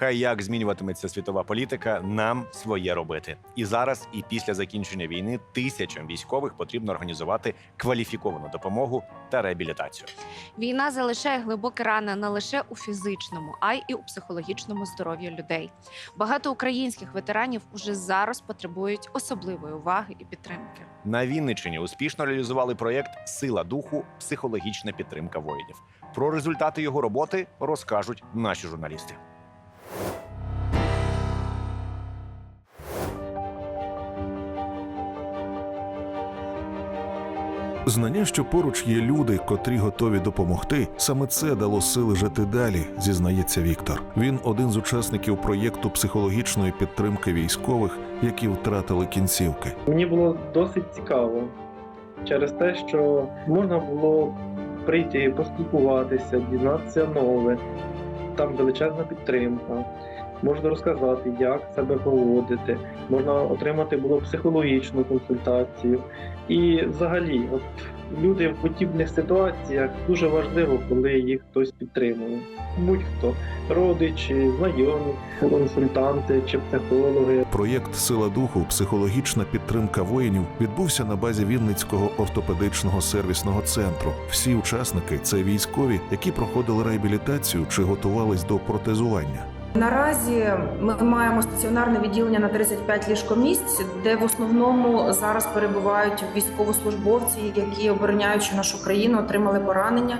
Хай як змінюватиметься світова політика, нам своє робити. І зараз, і після закінчення війни, тисячам військових потрібно організувати кваліфіковану допомогу та реабілітацію. Війна залишає глибокі рани не лише у фізичному, а й і у психологічному здоров'ї людей. Багато українських ветеранів уже зараз потребують особливої уваги і підтримки. На Вінниччині успішно реалізували проєкт Сила духу, психологічна підтримка воїнів. Про результати його роботи розкажуть наші журналісти. Знання, що поруч є люди, котрі готові допомогти, саме це дало сили жити далі, зізнається Віктор. Він один з учасників проєкту психологічної підтримки військових, які втратили кінцівки. Мені було досить цікаво через те, що можна було прийти, поспілкуватися, дізнатися нове, там величезна підтримка. Можна розказати, як себе поводити, можна отримати було психологічну консультацію. І взагалі, от люди в подібних ситуаціях дуже важливо, коли їх хтось підтримує. Будь-хто родичі, знайомі, консультанти чи психологи. Проєкт Сила духу, психологічна підтримка воїнів відбувся на базі Вінницького ортопедичного сервісного центру. Всі учасники це військові, які проходили реабілітацію чи готувались до протезування. Наразі ми маємо стаціонарне відділення на 35 ліжкомісць, де в основному зараз перебувають військовослужбовці, які обороняючи нашу країну, отримали поранення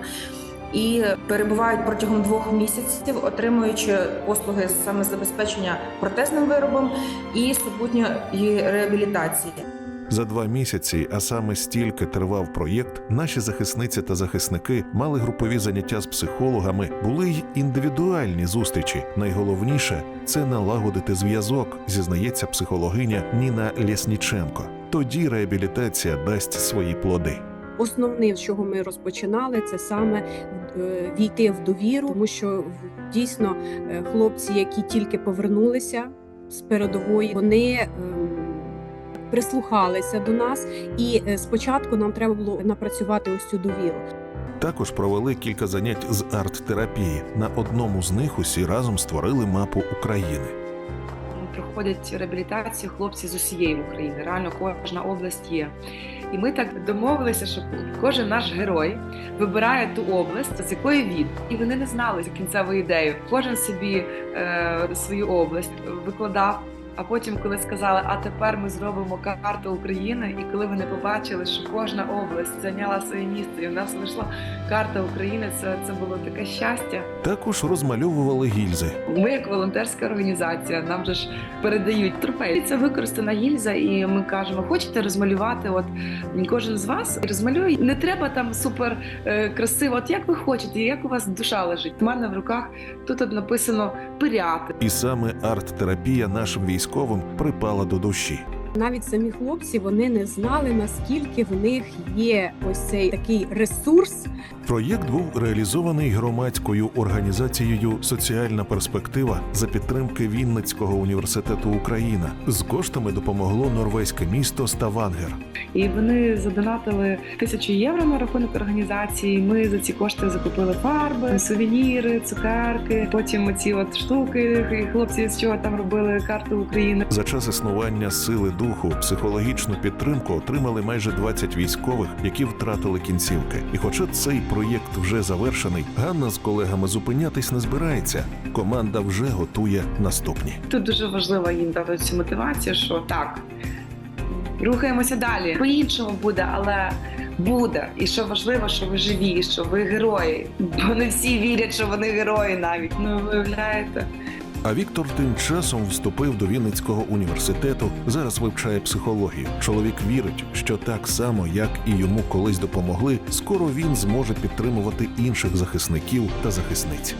і перебувають протягом двох місяців, отримуючи послуги саме забезпечення протезним виробом і супутньої реабілітації. За два місяці, а саме стільки тривав проєкт, наші захисниці та захисники мали групові заняття з психологами, були й індивідуальні зустрічі. Найголовніше це налагодити зв'язок, зізнається психологиня Ніна Лєсніченко. Тоді реабілітація дасть свої плоди. Основне, з чого ми розпочинали, це саме е, війти в довіру, тому що дійсно е, хлопці, які тільки повернулися з передової, вони ем, прислухалися до нас, і е, спочатку нам треба було напрацювати ось цю довіру. Також провели кілька занять з арт-терапії. На одному з них усі разом створили мапу України. проходять реабілітацію хлопці з усієї України. Реально кожна область є. І ми так домовилися, що кожен наш герой вибирає ту область, з якої він. І вони не знали кінцеву ідею. Кожен собі е, свою область викладав. А потім, коли сказали, а тепер ми зробимо карту України, і коли вони побачили, що кожна область зайняла своє місце, і в нас вийшла карта України, це, це було таке щастя. Також розмальовували гільзи. Ми, як волонтерська організація, нам же ж передають трофеї. Це використана гільза, і ми кажемо, хочете розмалювати? От кожен з вас розмалює. Не треба там супер е, красиво. От як ви хочете, як у вас душа лежить? У мене в руках тут от написано пиряти. І саме арт-терапія нашим військовим припала до душі. Навіть самі хлопці вони не знали наскільки в них є ось цей такий ресурс, Проєкт був реалізований громадською організацією Соціальна перспектива за підтримки Вінницького університету Україна. З коштами допомогло норвезьке місто Ставангер. І вони задонатили тисячу євро на рахунок організації. Ми за ці кошти закупили фарби, сувеніри, цукерки. Потім ці от штуки. і Хлопці з чого там робили карту України. За час існування сили духу психологічну підтримку отримали майже 20 військових, які втратили кінцівки. І хоча цей проєкт вже завершений, Ганна з колегами зупинятись не збирається. Команда вже готує наступні. Тут дуже важливо їм дати цю мотивацію, що так. Рухаємося далі. По-іншому буде, але буде. І що важливо, що ви живі, що ви герої. Бо не всі вірять, що вони герої навіть. Ну виявляєте. А Віктор тим часом вступив до Вінницького університету. Зараз вивчає психологію. Чоловік вірить, що так само, як і йому колись допомогли, скоро він зможе підтримувати інших захисників та захисниць.